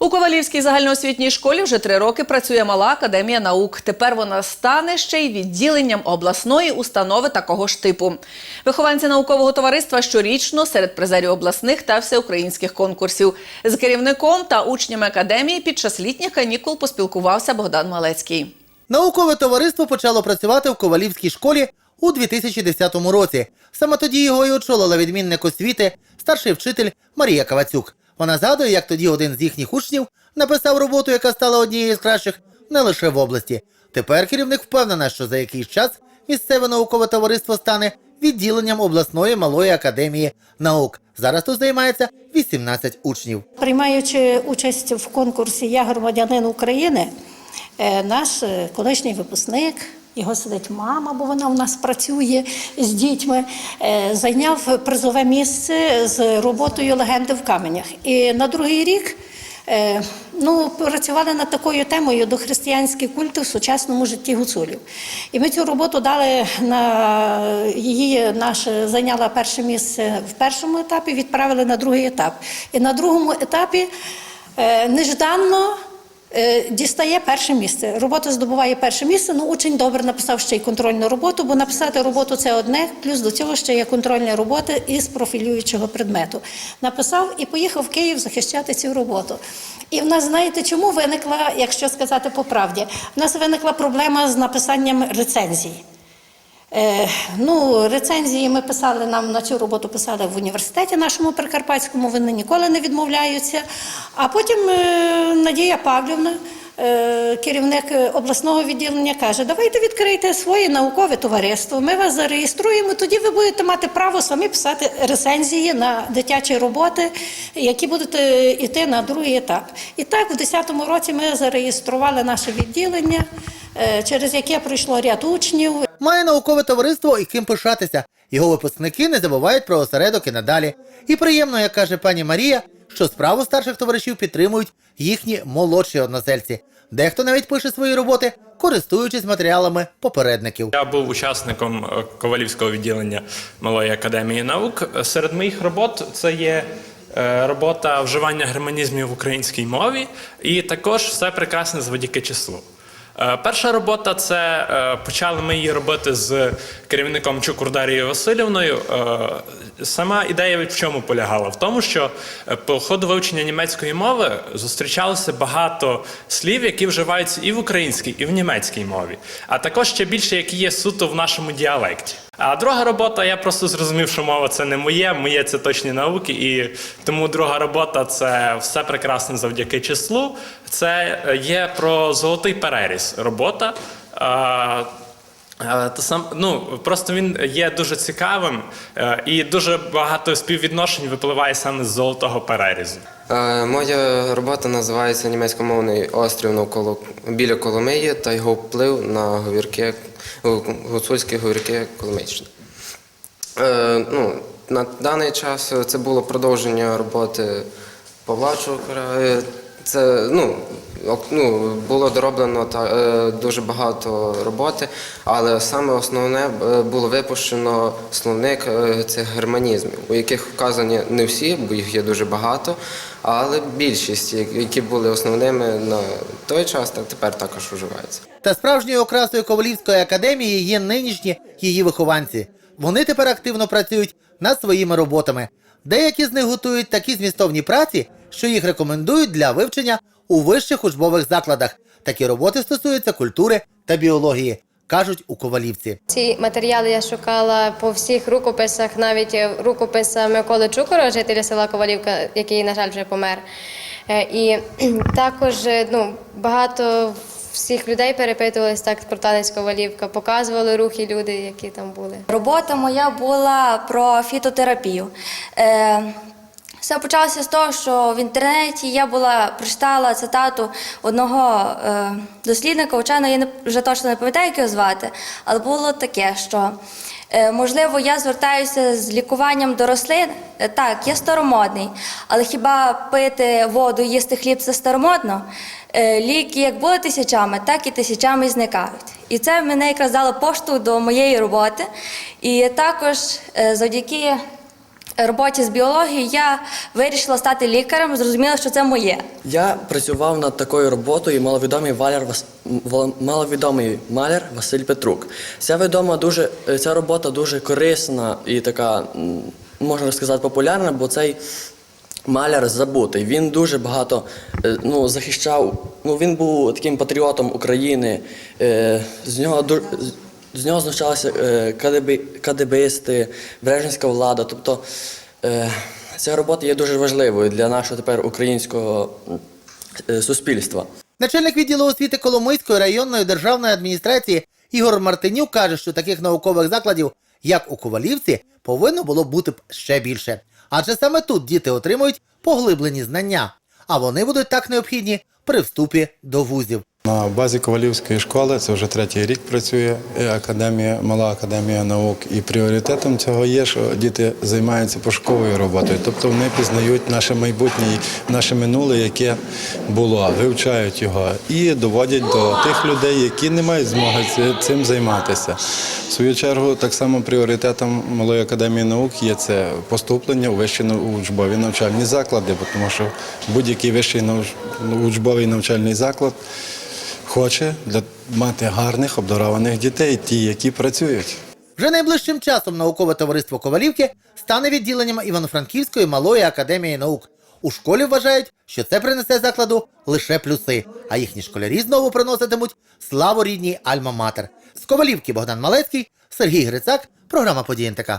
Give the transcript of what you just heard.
У Ковалівській загальноосвітній школі вже три роки працює мала академія наук. Тепер вона стане ще й відділенням обласної установи такого ж типу. Вихованці наукового товариства щорічно серед призерів обласних та всеукраїнських конкурсів. З керівником та учнями академії під час літніх канікул поспілкувався Богдан Малецький. Наукове товариство почало працювати в Ковалівській школі у 2010 році. Саме тоді його і очолила відмінник освіти, старший вчитель Марія Кавацюк. Вона згадує, як тоді один з їхніх учнів написав роботу, яка стала однією з кращих не лише в області. Тепер керівник впевнена, що за якийсь час місцеве наукове товариство стане відділенням обласної малої академії наук. Зараз тут займається 18 учнів. Приймаючи участь в конкурсі Я громадянин України, е, наш е, колишній випускник, його сидить мама, бо вона у нас працює з дітьми, е, зайняв призове місце з роботою легенди в каменях. І на другий рік. е, Ну, працювали над такою темою дохристиянські культи в сучасному житті гуцулів. І ми цю роботу дали на її наше зайняла перше місце в першому етапі, відправили на другий етап. І на другому етапі е, нежданно дістає перше місце. Робота здобуває перше місце. Ну, учень добре написав ще й контрольну роботу, бо написати роботу це одне, плюс до цього ще є контрольні роботи із профілюючого предмету. Написав і поїхав в Київ захищати цю роботу. І в нас, знаєте, чому виникла, якщо сказати по правді, в нас виникла проблема з написанням рецензій. Е, ну, рецензії ми писали нам на цю роботу писали в університеті нашому Прикарпатському, вони ніколи не відмовляються. А потім е, Надія Павлівна, е, керівник обласного відділення, каже: давайте відкрийте своє наукове товариство, ми вас зареєструємо, тоді ви будете мати право самі писати рецензії на дитячі роботи, які будете йти на другий етап. І так, в 2010 році ми зареєстрували наше відділення, через яке пройшло ряд учнів. Має наукове товариство і ким пишатися. Його випускники не забувають про осередок і надалі. І приємно, як каже пані Марія, що справу старших товаришів підтримують їхні молодші односельці. Дехто навіть пише свої роботи, користуючись матеріалами попередників. Я був учасником е, Ковалівського відділення Малої академії наук. Серед моїх робот це є е, робота вживання германізмів в українській мові, і також все прекрасне завдяки числу. Е, Перша робота це е, почали ми її робити з керівником Чукурдарією Васильівною. Е, Сама ідея в чому полягала? В тому, що по ходу вивчення німецької мови зустрічалося багато слів, які вживаються і в українській, і в німецькій мові, а також ще більше, які є суто в нашому діалекті. А друга робота, я просто зрозумів, що мова це не моє, моє це точні науки, і тому друга робота це все прекрасно завдяки числу. Це е, є про золотий переріз робота. Е, То сам ну просто він є дуже цікавим е, і дуже багато співвідношень випливає саме з золотого перерізу. Е, Моя робота називається Німецькомовний острів навколо біля Коломиї та його вплив на говірки, гуцульські говірки Коломийщини. Ну, на даний час це було продовження роботи Павла Чукара. Це ну, ну, було дороблено та, е, дуже багато роботи, але саме основне е, було випущено словник е, цих германізмів, у яких вказані не всі, бо їх є дуже багато, але більшість, які були основними на той час, так тепер також вживаються. Та справжньою окрасою Ковалівської академії є нинішні її вихованці. Вони тепер активно працюють над своїми роботами. Деякі з них готують такі змістовні праці, що їх рекомендують для вивчення у вищих учбових закладах. Такі роботи стосуються культури та біології, кажуть у Ковалівці. Ці матеріали я шукала по всіх рукописах, навіть рукописа Миколи Чукора, жителя села Ковалівка, який, на жаль, вже помер. Е, І також е, ну, багато всіх людей перепитувалися так про танець Ковалівка, показували рухи люди, які там були. Робота моя була про фітотерапію. Е, все почалося з того, що в інтернеті я була прочитала цитату одного е, дослідника, ученого, я не, вже точно не пам'ятаю, як його звати, але було таке, що е, можливо я звертаюся з лікуванням до рослин. Е, так, я старомодний, але хіба пити воду, їсти хліб це старомодно? Е, ліки як були тисячами, так і тисячами зникають. І це мене якраз дало поштовх до моєї роботи. І також е, завдяки роботі з біології я вирішила стати лікарем, зрозуміла, що це моє. Я працював над такою роботою маловідомий валяр Вас- маловідомий маляр Василь Петрук. Ця відома дуже ця робота дуже корисна і така, можна сказати, популярна, бо цей маляр забутий. Він дуже багато е, ну, захищав. Ну, він був таким патріотом України. Е, З нього з- нього знущалися е, КДБ, КДБисти, Брежнівська влада. Тобто е, ця робота є дуже важливою для нашого тепер українського е, суспільства. Начальник відділу освіти Коломийської районної державної адміністрації Ігор Мартинюк каже, що таких наукових закладів, як у Ковалівці, повинно було бути б ще більше. Адже саме тут діти отримують поглиблені знання, а вони будуть так необхідні при вступі до вузів. На базі Ковалівської школи це вже третій рік працює академія, мала академія наук. І пріоритетом цього є, що діти займаються пошуковою роботою, тобто вони пізнають наше майбутнє, наше минуле, яке було, вивчають його і доводять до тих людей, які не мають змоги цим займатися. В свою чергу, так само пріоритетом малої академії наук є це поступлення у вищі учбові навчальні заклади, тому що будь-який вищий учбовий навчальний заклад хоче для мати гарних обдарованих дітей, ті, які працюють. Вже найближчим часом наукове товариство Ковалівки стане відділенням Івано-Франківської малої академії наук. У школі вважають, що це принесе закладу лише плюси, а їхні школярі знову приноситимуть славу рідній Альма-Матер. З Ковалівки Богдан Малецький, Сергій Грицак, програма «Події НТК».